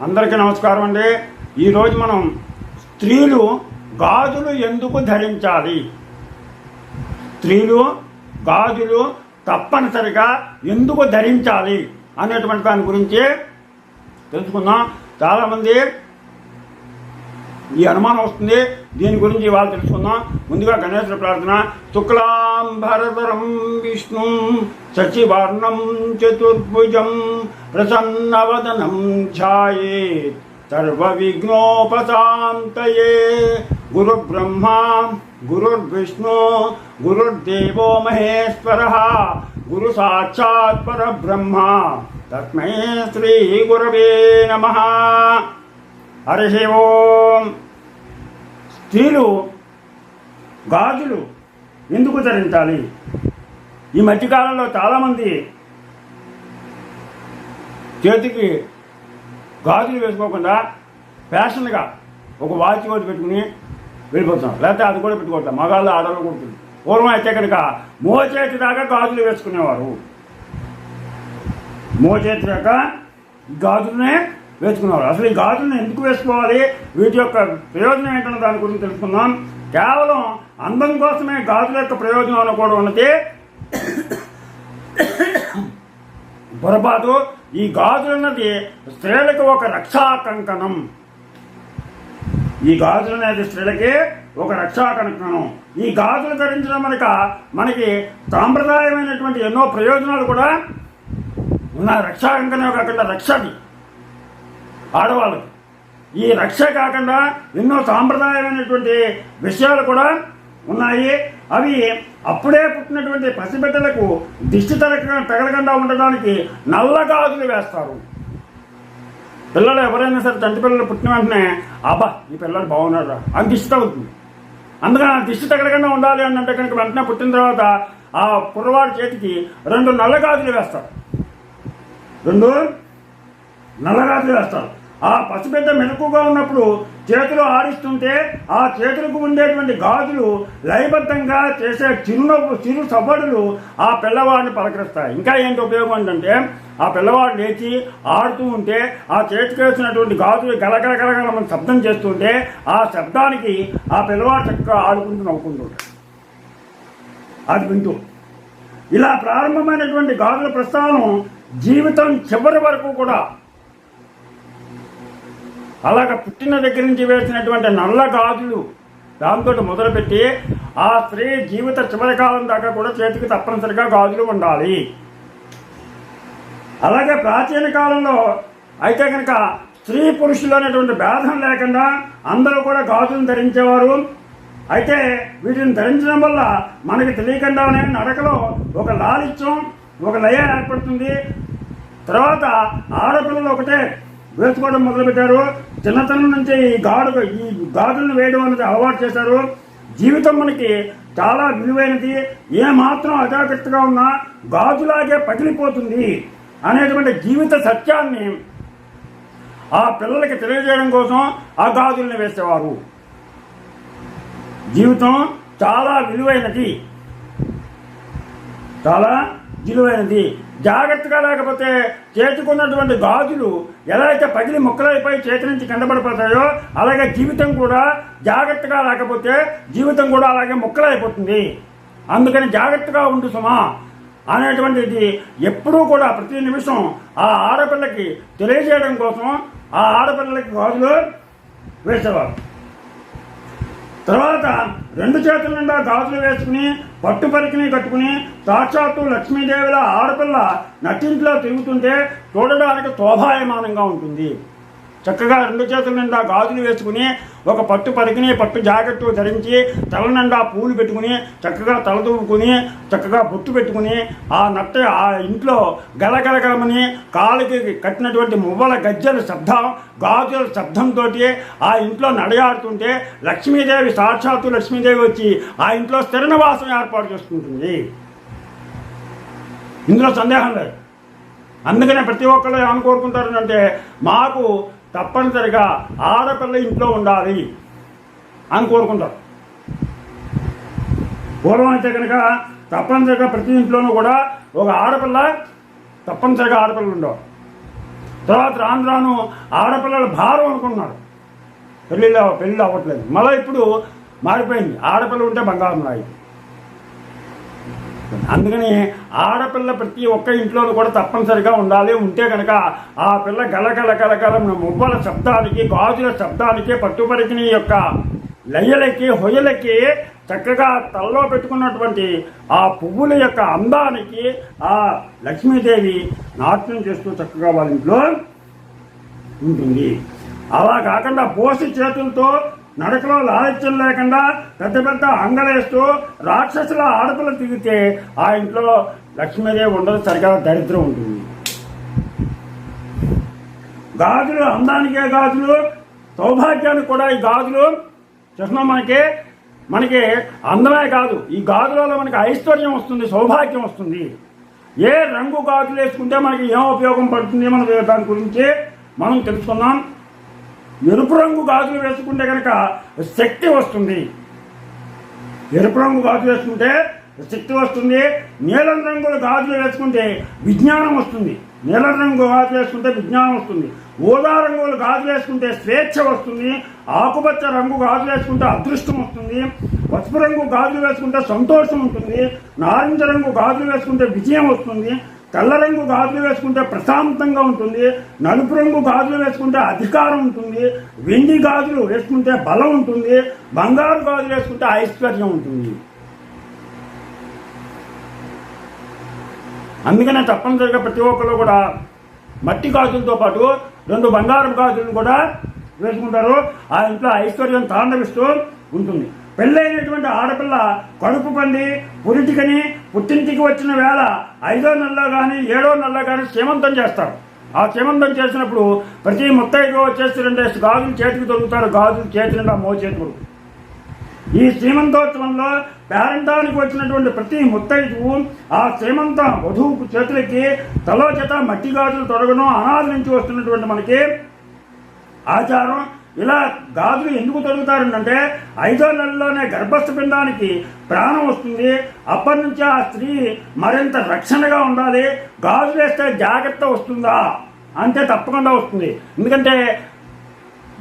అందరికీ నమస్కారం అండి. ఈరోజు మనం స్త్రీలు గాజులు ఎందుకు ధరించాలి? స్త్రీలు గాజులు తప్పనిసరిగా ఎందుకు ధరించాలి అనేటువంటి దాని గురించి తెలుసుకుందాం. చాలామంది ఈ అనుమానం వస్తుంది. దీని గురించి ఇవాళ తెలుసుకుందాం. ముందుగా గణేశుల ప్రార్థన. శుక్లాంబరతరం విష్ణు శశివర్ణం చతుర్భుజం ప్రసన్నవదనం ఛాయే సర్వ విఘ్నోపశాంతయే గురు బ్రహ్మ గురుర్విష్ణు గురుర్దేవో మహేశ్వర గురు సాక్షాత్ పరబ్రహ్మ. తస్మై శ్రీ గురవే నమ. హరి ఓం. స్త్రీలు గాజులు ఎందుకు ధరించాలి? ఈ మధ్యకాలంలో చాలామంది చేతికి గాజులు వేసుకోకుండా ఫ్యాషన్గా ఒక వాచ్ ఒకటి పెట్టుకుని వెళ్ళిపోతాం లేకపోతే అది కూడా పెట్టుకుంటాం మగాళ్ళు ఆడవాళ్ళు కొడుతుంది పూర్వం అయితే కనుక మోచేతి దాకా గాజులు వేసుకునేవారు. మోచేతి దాకా గాజులనే వేసుకున్నారు అసలు ఈ గాజులను ఎందుకు వేసుకోవాలి? వీటి యొక్క ప్రయోజనం ఏంటన్న దాని గురించి తెలుసుకుందాం. కేవలం అందం కోసమే గాజుల యొక్క ప్రయోజనం అనుకోవడం ఉన్నది పొరపాటు. ఈ గాజులన్నది స్త్రీలకు ఒక రక్షా కంకణం. ఈ గాజులు అనేది స్త్రీలకి ఒక రక్షా కంకణం. ఈ గాజులు ధరించడం మనక మనకి సాంప్రదాయమైనటువంటి ఎన్నో ప్రయోజనాలు కూడా ఉన్నాయి. రక్షా కంకణం కాకుండా రక్షది. ఆడవాళ్ళకి. ఈ రక్ష కాకుండా ఎన్నో సాంప్రదాయమైనటువంటి విషయాలు కూడా ఉన్నాయి. అవి అప్పుడే పుట్టినటువంటి పసిబిడ్డలకు దిష్టి తరగ తగలకుండా ఉండడానికి నల్ల గాజులు వేస్తారు. పిల్లలు ఎవరైనా సరే తండ్రి పిల్లలు పుట్టిన వెంటనే అబ్బా ఈ పిల్లలు బాగున్నారు అని దిష్టి తగులుతుంది. అందుకని ఆ దిష్టి తగలకుండా ఉండాలి అని అంటే కనుక వెంటనే పుట్టిన తర్వాత ఆ కుర్రవాడి చేతికి రెండు నల్ల గాజులు వేస్తారు. రెండు నల్లగాజులు వేస్తారు. ఆ పసిబిడ్డ మెలకుగా ఉన్నప్పుడు చేతులు ఆడిస్తుంటే ఆ చేతులకు ఉండేటువంటి గాజులు లయబద్ధంగా చేసే చిరునవ్వు చిరు సవ్వడులు ఆ పిల్లవాడిని పలకరిస్తాయి. ఇంకా ఏంటి ఉపయోగం ఏంటంటే ఆ పిల్లవాడు లేచి ఆడుతూ ఉంటే ఆ చేతికి వేసినటువంటి గాజులు గలగలగలగల మనం శబ్దం చేస్తుంటే ఆ శబ్దానికి ఆ పిల్లవాడు చక్కగా ఆడుకుంటూ నవ్వుకుంటుంటాడు అది వింటూ. ఇలా ప్రారంభమైనటువంటి గాజుల ప్రస్థానం జీవితం చివరి వరకు కూడా అలాగ పుట్టిన దగ్గర నుంచి వేసినటువంటి నల్ల గాజులు. దాంతో మొదలుపెట్టి ఆ స్త్రీ జీవిత చివరి కాలం దాకా కూడా చేతికి తప్పనిసరిగా గాజులు ఉండాలి. అలాగే ప్రాచీన కాలంలో అయితే కనుక స్త్రీ పురుషులు అనేటువంటి భేదం లేకుండా అందరూ కూడా గాజులను ధరించేవారు. అయితే వీటిని ధరించడం వల్ల మనకి తెలియకుండానే నడకలో ఒక లాలిత్యం ఒక లయ ఏర్పడుతుంది. తర్వాత ఆడపిల్లలు ఒకటే వేసుకోవడం మొదలుపెట్టారు. చిన్నతనం నుంచి ఈ గాడు ఈ గాడులను వేయడం అనేది అలవాటు చేశారు. జీవితం మనకి చాలా విలువైనది. ఏ మాత్రం అజాగ్రత్తగా ఉన్నా గాజులాగే పగిలిపోతుంది అనేటువంటి జీవిత సత్యాన్ని ఆ పిల్లలకి తెలియజేయడం కోసం ఆ గాజుల్ని వేసేవారు. జీవితం చాలా విలువైనది. చాలా విలువైనది. జాగ్రత్తగా లేకపోతే చేతికున్నటువంటి గాజులు ఎలా అయితే పగిలి ముక్కలైపోయి చేతి నుంచి కిందపడిపోతాయో అలాగే జీవితం కూడా జాగ్రత్తగా లేకపోతే జీవితం కూడా అలాగే ముక్కలైపోతుంది. అందుకని జాగ్రత్తగా ఉండు సుమా అనేటువంటిది ఎప్పుడూ కూడా ప్రతి నిమిషం ఆ ఆడపిల్లకి తెలియజేయడం కోసం ఆ ఆడపిల్లకి గాజులు వేసేవారు. తర్వాత రెండు చేతుల నిండా గాజులు వేసుకుని పట్టు పరికిని కట్టుకుని సాక్షాత్తు లక్ష్మీదేవిల ఆడపిల్ల నట్టింట్లో తిరుగుతుంటే చూడడానికి శోభాయమానంగా ఉంటుంది. చక్కగా రెండు చేతుల నిండా గాజులు వేసుకుని ఒక పట్టు పరికిని పట్టు జాకెట్టు ధరించి తల నిండా పూలు పెట్టుకుని చక్కగా తలదూపుకుని చక్కగా బొట్టు పెట్టుకుని ఆ నట్ట ఆ ఇంట్లో గలగలగలమని కాలుకి కట్టినటువంటి మువ్వల గజ్జల శబ్దం గాజుల శబ్దంతో ఆ ఇంట్లో నడయాడుతుంటే లక్ష్మీదేవి సాక్షాత్తు లక్ష్మీదేవి వచ్చి ఆ ఇంట్లో స్థిర నివాసం ఏర్పాటు చేసుకుంటుంది. ఇందులో సందేహం లేదు. అందుకనే ప్రతి ఒక్కళ్ళు ఏమని కోరుకుంటారంటే మాకు తప్పనిసరిగా ఆడపిల్ల ఇంట్లో ఉండాలి అని కోరుకుంటారు. పూర్వం అయితే కనుక తప్పనిసరిగా ప్రతి ఇంట్లోనూ కూడా ఒక ఆడపిల్ల తప్పనిసరిగా ఆడపిల్లలు ఉండవు తర్వాత రాను రాను ఆడపిల్లల భారం అనుకున్నారు. పెళ్ళిళ్ళు పెళ్ళి అవ్వట్లేదు. మళ్ళీ ఇప్పుడు మారిపోయింది. ఆడపిల్ల ఉంటే బంగారం రాయి అందుకని ఆడపిల్ల ప్రతి ఒక్క ఇంట్లోనూ కూడా తప్పనిసరిగా ఉండాలి. ఉంటే కనుక ఆ పిల్ల గలగల గలగల మువ్వల శబ్దానికి గాజుల శబ్దానికి పట్టుపరికిని యొక్క లయలకి హొయలకి చక్కగా తలలో పెట్టుకున్నటువంటి ఆ పువ్వుల యొక్క అందానికి ఆ లక్ష్మీదేవి నాట్యం చేస్తూ చక్కగా వాళ్ళ ఇంట్లో ఉంటుంది. అలా కాకుండా పోసి చేతులతో నడకలో లాలిత్యం లేకుండా పెద్ద పెద్ద అంగలేస్తూ రాక్షసుల ఆడపిల్ల తిరిగితే ఆ ఇంట్లో లక్ష్మీదేవి ఉండదు సరిగా దరిద్రం ఉంటుంది. గాజులు అందానికే గాజులు సౌభాగ్యానికి కూడా ఈ గాజులు చూస్తున్నాం మనకి? మనకి అందమే కాదు ఈ గాజులలో మనకి ఐశ్వర్యం వస్తుంది సౌభాగ్యం వస్తుంది. ఏ రంగు గాజులు వేసుకుంటే మనకి ఏం ఉపయోగం పడుతుంది మన దాని గురించి మనం తెలుసుకుందాం. ఎరుపు రంగు గాజులు వేసుకుంటే కనుక శక్తి వస్తుంది. ఎరుపు రంగు గాజు వేసుకుంటే శక్తి వస్తుంది. నీలం రంగుల గాజులు వేసుకుంటే విజ్ఞానం వస్తుంది. నీలం రంగు గాజు వేసుకుంటే విజ్ఞానం వస్తుంది. ఊదా రంగుల గాజు వేసుకుంటే స్వేచ్ఛ వస్తుంది. ఆకుపచ్చ రంగు గాజు వేసుకుంటే అదృష్టం వస్తుంది. పసుపు రంగు గాజులు వేసుకుంటే సంతోషం ఉంటుంది. నారింజ రంగు గాజులు వేసుకుంటే విజయం వస్తుంది. తెల్ల రంగు గాజులు వేసుకుంటే ప్రశాంతంగా ఉంటుంది నలుపు రంగు గాజులు వేసుకుంటే అధికారం ఉంటుంది వెండి గాజులు వేసుకుంటే బలం ఉంటుంది బంగారు గాజులు వేసుకుంటే ఐశ్వర్యం ఉంటుంది. అందుకనే తప్పనిసరిగా ప్రతి ఒక్కరు కూడా మట్టి గాజులతో పాటు రెండు బంగారం గాజులను కూడా వేసుకుంటారు. ఆ ఇంట్లో ఐశ్వర్యం తాండవిస్తూ ఉంటుంది. పెళ్ళైనటువంటి ఆడపిల్ల కడుపు పండి పురిటికని పుట్టింటికి వచ్చిన వేళ ఐదో నెలలో కానీ ఏడో నెలలో కానీ సీమంతం చేస్తారు. ఆ సీమంతం చేసినప్పుడు ప్రతి ముత్తైదో వచ్చేసి రెండేసి గాజులు చేతికి దొరుకుతారు. గాజులు చేతి నిండా మోచేతుడు ఈ శ్రీమంతోత్సవంలో పేరంటానికి వచ్చినటువంటి ప్రతి ముత్తైదువు ఆ శ్రీమంత వధువుకు చేతులకి తలో చేత మట్టి గాజులు తొడగడం అనాథ నుంచి వస్తున్నటువంటి మనకి ఆచారం ఇలా గాజులు ఎందుకు తొలుగుతారంటే ఐదో నెలలోనే గర్భస్థ పిండానికి ప్రాణం వస్తుంది. అప్పటి నుంచి ఆ స్త్రీ మరింత రక్షణగా ఉండాలి. గాజులు వేస్తే జాగ్రత్త వస్తుందా? అంతే తప్పకుండా వస్తుంది. ఎందుకంటే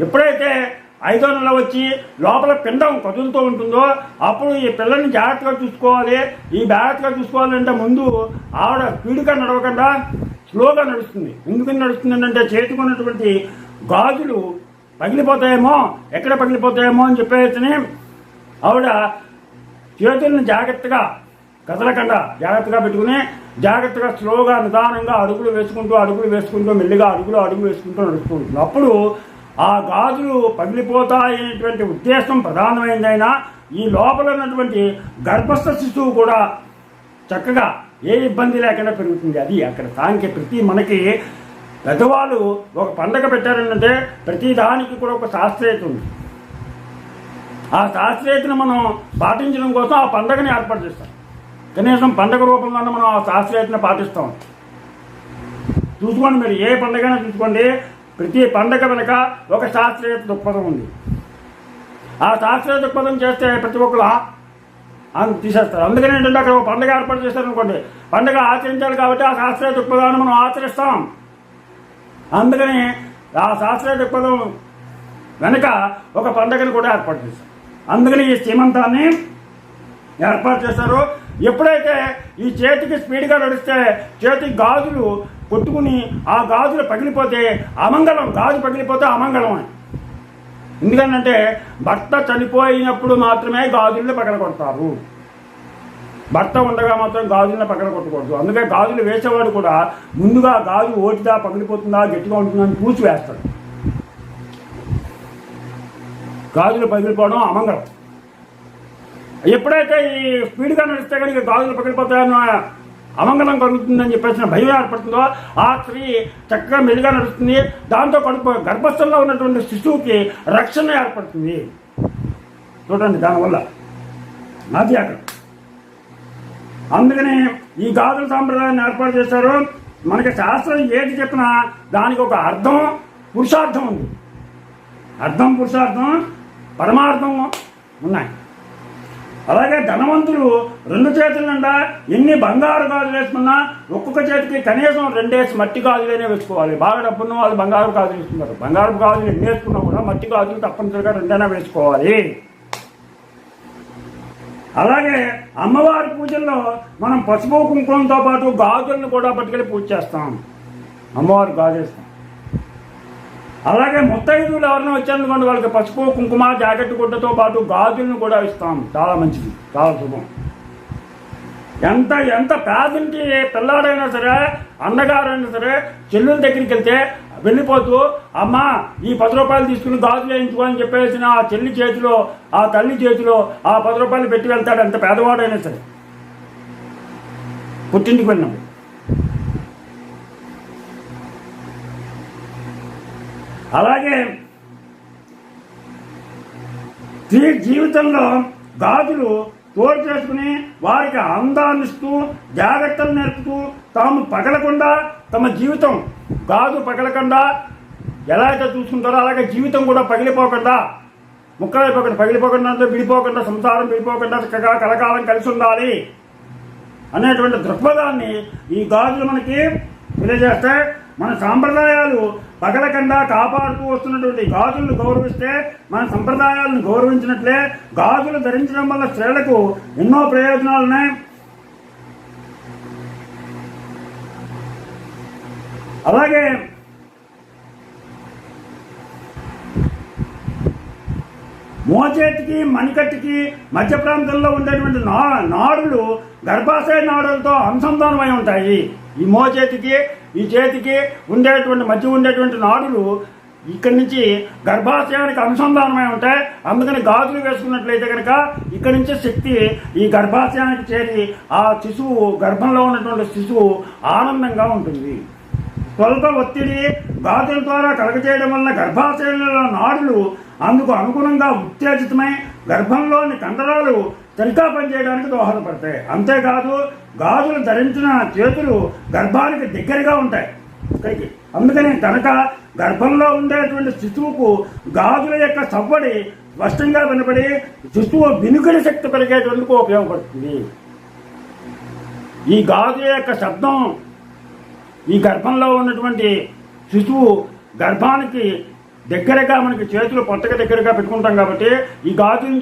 ఎప్పుడైతే ఐదో నెల వచ్చి లోపల పిండం కదులుతూ ఉంటుందో అప్పుడు ఈ పిల్లని జాగ్రత్తగా చూసుకోవాలి. ఈ జాగ్రత్తగా చూసుకోవాలంటే ముందు ఆవిడ స్పీడ్గా నడవకుండా స్లోగా నడుస్తుంది. ఎందుకని నడుస్తుంది అంటే చేతుకున్నటువంటి గాజులు పగిలిపోతాయేమో? ఎక్కడ పగిలిపోతాయేమో అని చెప్పేసి ఆవిడ చేతులను జాగ్రత్తగా కదలకుండా జాగ్రత్తగా పెట్టుకుని జాగ్రత్తగా స్లోగా నిదానంగా అడుగులు వేసుకుంటూ అడుగులు వేసుకుంటూ మెల్లిగా అడుగులు అడుగులు వేసుకుంటూ నడుచుకుంటుంది. అప్పుడు ఆ గాజులు పగిలిపోతాయనేటువంటి ఉద్దేశం ప్రధానమైందైనా ఈ లోపల ఉన్నటువంటి గర్భస్థ శిశువు కూడా చక్కగా ఏ ఇబ్బంది లేకుండా పెరుగుతుంది. అది అక్కడ దానికి ప్రతి మనకి పెద్దవాళ్ళు ఒక పండగ పెట్టారంటే ప్రతి దానికి కూడా ఒక శాస్త్రీయత ఉంది. ఆ శాస్త్రీయతను మనం పాటించడం కోసం ఆ పండగని ఏర్పాటు చేస్తాం కనీసం పండగ రూపంలో మనం ఆ శాస్త్రీయతను పాటిస్తాం. చూసుకోండి మీరు ఏ పండగైనా చూసుకోండి ప్రతి పండగ వెనక ఒక శాస్త్రీయత దృక్పథం ఉంది. ఆ శాస్త్రీయ దృక్పథం చేస్తే ప్రతి ఒక్కరు అని తీసేస్తారు. అందుకని ఏంటంటే అక్కడ ఒక పండగ ఏర్పాటు చేస్తారు అనుకోండి పండగ ఆచరించాలి కాబట్టి ఆ శాస్త్రీయ దృక్పథాన్ని మనం ఆచరిస్తాం. అందుకని ఆ శాస్త్రీయ దృక్పథం వెనుక ఒక పండుగను కూడా ఏర్పాటు చేశారు. అందుకని ఈ సీమంతాన్ని ఏర్పాటు చేశారు. ఎప్పుడైతే ఈ చేతికి స్పీడ్గా నడిస్తే చేతికి గాజులు కొట్టుకుని ఆ గాజులు పగిలిపోతే అమంగళం గాజు పగిలిపోతే అమంగళం అని. ఎందుకంటే భర్త చనిపోయినప్పుడు మాత్రమే గాజులు పగల కొడతారు భర్త ఉండగా మాత్రం గాజులను పక్కన కొట్టకూడదు. అందుకే గాజులు వేసేవాడు కూడా ముందుగా గాజు ఓటిదా పగిలిపోతుందా గట్టిగా ఉంటుందా అని పూచి వేస్తాడు గాజులు పగిలిపోవడం అమంగళం. ఎప్పుడైతే ఈ స్పీడ్గా నడిస్తే కనుక గాజులు పగిలిపోతాయన్న అమంగళం కలుగుతుందని చెప్పేసిన భయం ఏర్పడుతుందో ఆ స్త్రీ చక్కగా మెరుగా నడుస్తుంది. దాంతో కడుపు గర్భస్థంలో ఉన్నటువంటి శిశువుకి రక్షణ ఏర్పడుతుంది. చూడండి దానివల్ల. నాది అక్కడ అందుకనే ఈ గాజుల సాంప్రదాయాన్ని ఏర్పాటు చేశారు. మనకి శాస్త్రం ఏది చెప్పినా దానికి ఒక అర్థం పురుషార్థం ఉంది. అర్థం పురుషార్థం పరమార్థం ఉన్నాయి. అలాగే ధనవంతులు రెండు చేతుల నిండా ఎన్ని బంగారు గాజులు వేసుకున్నా ఒక్కొక్క చేతికి కనీసం రెండేసి మట్టి గాజులైనా వేసుకోవాలి. బాగా డబ్బున్న వాళ్ళు బంగారు గాజులు వేసుకుంటారు. బంగారు గాజులు ఎన్ని వేసుకున్నా కూడా మట్టి గాజులు తప్పనిసరిగా రెండైనా వేసుకోవాలి. అలాగే అమ్మవారి పూజల్లో మనం పసుపు కుంకుమంతో పాటు గాజులను కూడా పట్టుకెళ్ళి పూజ చేస్తాం. అమ్మవారి గాజేస్తాం. అలాగే ముత్తైదువులు ఎవరైనా వచ్చారనుకోండి వాళ్ళకి పసుపు కుంకుమ జాకెట్ గుడ్డతో పాటు గాజులను కూడా ఇస్తాం. చాలా మంచిది చాలా శుభం. ఎంత ఎంత పేదింటి పిల్లాడైనా సరే అన్నగారైనా సరే చెల్లెల దగ్గరికి వెళ్తే వెళ్ళిపోతూ అమ్మా ఈ పది రూపాయలు తీసుకుని దాదు వేయించుకో అని చెప్పేసిన ఆ చెల్లి చేతిలో ఆ తల్లి చేతిలో ఆ పది రూపాయలు పెట్టి వెళ్తాడు. అంత పేదవాడైనా సరే. పుట్టింటికి వెళ్ళినప్పుడు అలాగే జీవితంలో గాజులు తోడు చేసుకుని వారికి అందాన్నిస్తూ జాగ్రత్తలు నేర్పుతూ తాము పగలకుండా తమ జీవితం గాజు పగలకుండా ఎలా అయితే చూసుకుంటారో అలాగే జీవితం కూడా పగిలిపోకుండా ముక్కలైపోకుండా పగిలిపోకుండా అంటే విడిపోకుండా సంసారం విడిపోకుండా చక్కగా కలకాలం కలిసి ఉండాలి అనేటువంటి దృక్పథాన్ని ఈ గాజులు మనకి తెలియజేస్తే మన సాంప్రదాయాలు పగలకుండా కాపాడుతూ వస్తున్నటువంటి గాజులను గౌరవిస్తే మన సంప్రదాయాలను గౌరవించినట్లే గాజులు ధరించడం వల్ల స్త్రీలకు ఎన్నో ప్రయోజనాలు ఉన్నాయి అలాగే మోచేతికి మణికట్టుకి మధ్య ప్రాంతంలో ఉండేటువంటి నా నాడులు గర్భాశయ నాడులతో అనుసంధానమై ఉంటాయి. ఈ మోచేతికి ఈ చేతికి ఉండేటువంటి మధ్య ఉండేటువంటి నాడులు ఇక్కడి నుంచి గర్భాశయానికి అనుసంధానమై ఉంటాయి. అందుకని గాజులు వేసుకున్నట్లయితే కనుక ఇక్కడి నుంచి శక్తి ఈ గర్భాశయానికి చేరి ఆ శిశువు గర్భంలో ఉన్నటువంటి శిశువు ఆనందంగా ఉంటుంది. స్వల్ప ఒత్తిడి గాజుల ద్వారా కలగజేయడం వలన గర్భాశయంలో నాడులు అందుకు అనుగుణంగా ఉత్తేజితమై గర్భంలోని కండరాలు సరిగ్గా పనిచేయడానికి దోహదపడతాయి. అంతేకాదు గాజులు ధరించిన చేతులు గర్భానికి దగ్గరగా ఉంటాయి. ఇక్కడికి. అందుకని కనుక గర్భంలో ఉండేటువంటి శిశువుకు గాజుల యొక్క సవ్వడి స్పష్టంగా వినపడి శిశువు వినుకడి శక్తి పెరిగేటందుకు ఉపయోగపడుతుంది. ఈ గాజుల యొక్క శబ్దం ఈ గర్భంలో ఉన్నటువంటి శిశువు గర్భానికి దగ్గరగా మనకి చేతులు పొట్టకు దగ్గరగా పెట్టుకుంటాం కాబట్టి ఈ గాజుని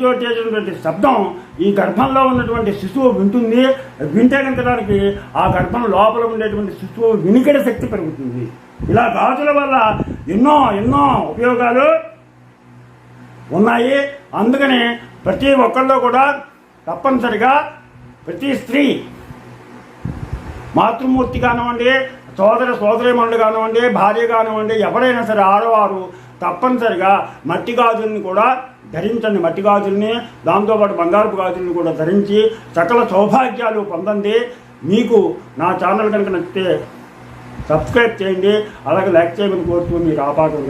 నుంచి శబ్దం ఈ గర్భంలో ఉన్నటువంటి శిశువు వింటుంది వింటే కనుక ఆ గర్భం లోపల ఉండేటువంటి శిశువు వినికిడ శక్తి పెరుగుతుంది. ఇలా గాజుల వల్ల ఎన్నో ఎన్నో ఉపయోగాలు ఉన్నాయి. అందుకని ప్రతి ఒక్కళ్ళు కూడా తప్పనిసరిగా ప్రతి స్త్రీ మాతృమూర్తి కానివ్వండి సోదర సోదరిమణులు కానివ్వండి భార్య కానివ్వండి ఎవరైనా సరే ఆడవారు తప్పనిసరిగా మట్టి గాజుల్ని కూడా ధరించండి. మట్టి గాజుల్ని దాంతోపాటు బంగారపు గాజుల్ని కూడా ధరించి సకల సౌభాగ్యాలు పొందండి. మీకు నా ఛానల్ కనుక నచ్చితే సబ్స్క్రైబ్ చేయండి. అలాగే లైక్ చేయమని కోరుతూ మీరు ఆపాదం